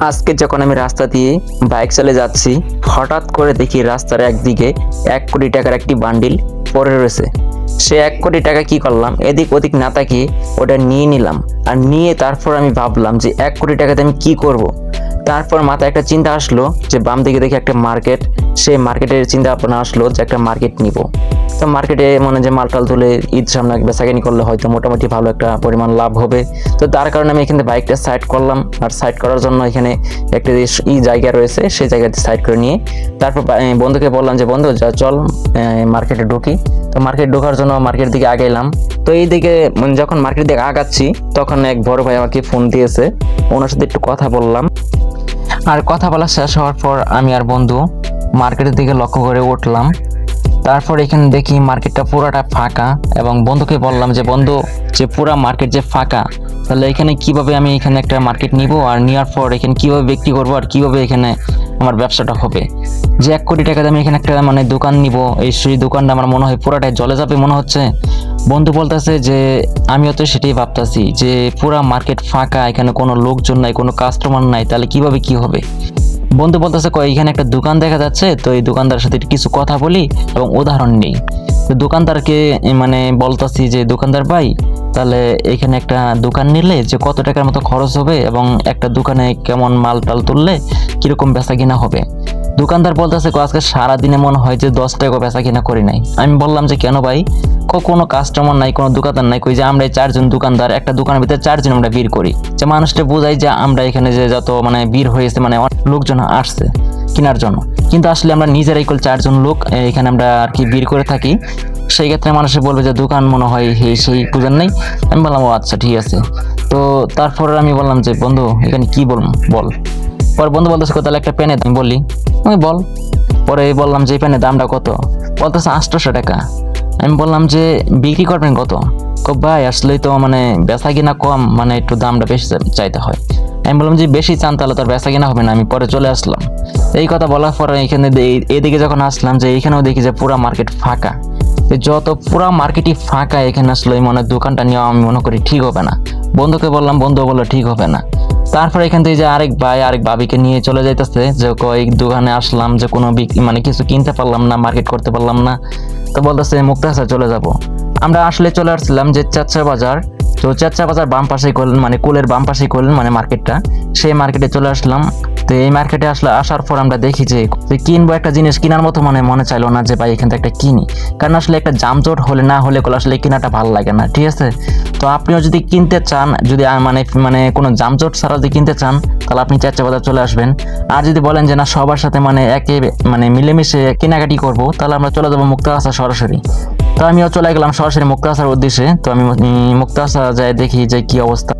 আজকে যখন আমি রাস্তা দিয়ে বাইক চালে যাচ্ছি, হঠাৎ করে দেখি রাস্তার একদিকে এক কোটি টাকার একটি বান্ডিল পড়ে রয়েছে। সে এক কোটি টাকা কি করলাম? এদিক ওদিক না তাকিয়ে ওটা নিয়ে নিলাম। আর নিয়ে তারপর আমি ভাবলাম যে এক কোটি টাকাতে আমি কি করব। তারপর মাথায় একটা চিন্তা আসলো যে বাম দিকে দেখি একটা মার্কেট। সেই মার্কেটের চিন্তা ভাবনা আসলো যে একটা মার্কেট নিব। তো মার্কেটে মানে যে মালটাল তুলে ঈদ সামনে বেচাকেনি করলে হয়তো মোটামুটি ভালো একটা পরিমাণ লাভ হবে। তো তার কারণে আমি এখানে বাইকটা সাইড করলাম। আর সাইড করার জন্য এখানে একটা ই জায়গা রয়েছে, সেই জায়গাতে সাইড করে নিয়ে তারপর বন্ধুকে বললাম যে, বন্ধু, যা, চল মার্কেটে ঢুকি। তো মার্কেট ঢোকার জন্য মার্কেট দিকে আগাইলাম তো এই দিকে যখন মার্কেট দিকে আগাচ্ছি, তখন এক বড় ভাই আমাকে ফোন দিয়েছে। ওনার সাথে একটু কথা বললাম। আর কথা বলা শেষ হওয়ার পর আমি আর বন্ধু মার্কেটের দিকে লক্ষ্য করে উঠলাম। তারপর এখানে দেখি মার্কেটটা পুরাটা ফাঁকা এবং বন্ধুকে বললাম যে, বন্ধু, যে পুরা মার্কেট যে ফাঁকা, তাহলে এখানে কীভাবে আমি এখানে একটা মার্কেট নিব আর নেওয়ার পর এখানে কীভাবে বিক্রি করব আর কীভাবে এখানে আমার ব্যবসাটা হবে? যে এক কোটি টাকা আমি এখানে একটা মানে দোকান নিব, এই সেই দোকানটা আমার মনে হয় পুরাটাই জলে যাবে মনে হচ্ছে। বন্ধু বলতেছে যে, আমিও তো সেটাই ভাবতেছি যে পুরা মার্কেট ফাঁকা, এখানে কোনো লোকজন নাই, কোনো কাস্টমার নাই, তাহলে কীভাবে কি হবে? বন্ধু বলতেছে কয় এখানে একটা দোকান দেখা যাচ্ছে, তো এই দোকানদারের সাথে কিছু কথা বলি এবং উদাহরণ নেই। তো দোকানদারকে মানে বলতাছি যে, দোকানদার ভাই, তাহলে এখানে একটা দোকান নিলে যে কত টাকার মতো খরচ হবে এবং একটা দোকানে কেমন মাল টাল তুললে কীরকম বেচা কিনা হবে? দোকানদার বলতেছে আজকে সারাদিনে মনে হয় যে দশ টাকা বেচা কিনা করি নাই। আমি বললাম যে, কেন ভাই? কোনো কাস্টমার নাই, কোনো দোকানদার নাই, কই যে আমরা চারজন দোকানদার, একটা দোকানের ভিতরে চারজন আমরা ভিড় করি। যে মানুষটা বোঝাই যে, আমরা এখানে যে যত মানে ভিড় হয়েছে মানে লোকজন আসছে কেনার জন্য। কিন্তু আসলে আমরা নিজেরাই কল চারজন লোক এখানে আমরা আর কি ভিড় করে থাকি। সেই ক্ষেত্রে মানুষে বলবে যে, দোকান মনে হয় হে সেই বুঝেন নাই। আমি বললাম, ও আচ্ছা ঠিক আছে। তো তারপর আমি বললাম যে, বন্ধু, এখানে কি বলব বল? পরে বন্ধু বলতেছে কো, তাহলে একটা পেনে আমি বললি। আমি বল। পরে বললাম যে পেনের দামটা কত? বলতেছে আটশোশো টাকা। আমি বললাম যে বিক্রি করবেন কত? ভাই আসলেই তো মানে বেচা কিনা কম মানে একটু দামটা বেশি চাইতে হয়। আমি বললাম যে বেশি চান তাহলে তার বেচা কিনা হবে না আমি পরে চলে আসলাম। এই কথা বলার পরে এখানে এদিকে যখন আসলাম যে এইখানেও দেখি যে পুরা মার্কেট ফাঁকা। যত পুরা মার্কেটই ফাঁকা এখানে আসলে মনে দোকানটা নেওয়া আমি মনে করি ঠিক হবে না। বন্ধুকে বললাম বন্ধু বলল ঠিক হবে না। তারপর এখান থেকে যে আরেক ভাই, আরেক ভাবিকে নিয়ে চলে যাইতেছে, যে কয়েক দোকানে আসলাম, যে কোনো মানে কিছু কিনতে পারলাম না মার্কেট করতে পারলাম না। তো বলতেছে মুক্তাসা চলে যাব। আমরা আসলে চলে আসছিলাম যে চাচ্চা বাজার। তো চাচ্চা বাজার বাম পাশেই করলেন মানে কুলের বাম পাশেই করলেন মানে মার্কেটটা সেই মার্কেটে চলে আসলাম। তো এই মার্কেটে আসলে আসার পর আমরা দেখি যে কিনবো একটা জিনিস কেনার মতো মানে মনে চাইলো না যে, ভাই, এখান থেকে একটা কিনি। কারণ আসলে একটা জামজট হলে না হলে আসলে কেনাটা ভালো লাগে না, ঠিক আছে? তো আপনিও যদি কিনতে চান, যদি মানে মানে কোনো জামজট ছাড়া যদি কিনতে চান, তাহলে আপনি চারচা বাজার চলে আসবেন। আর যদি বলেন যে, না, সবার সাথে মানে একে মানে মিলেমিশে কেনাকাটি করব, তাহলে আমরা চলে যাব মুক্তাগাছা সরাসরি। তো আমিও চলে গেলাম সরাসরি মুক্তাগাছার উদ্দেশ্যে। তো আমি মুক্তাগাছা যাই দেখি যে কি অবস্থা।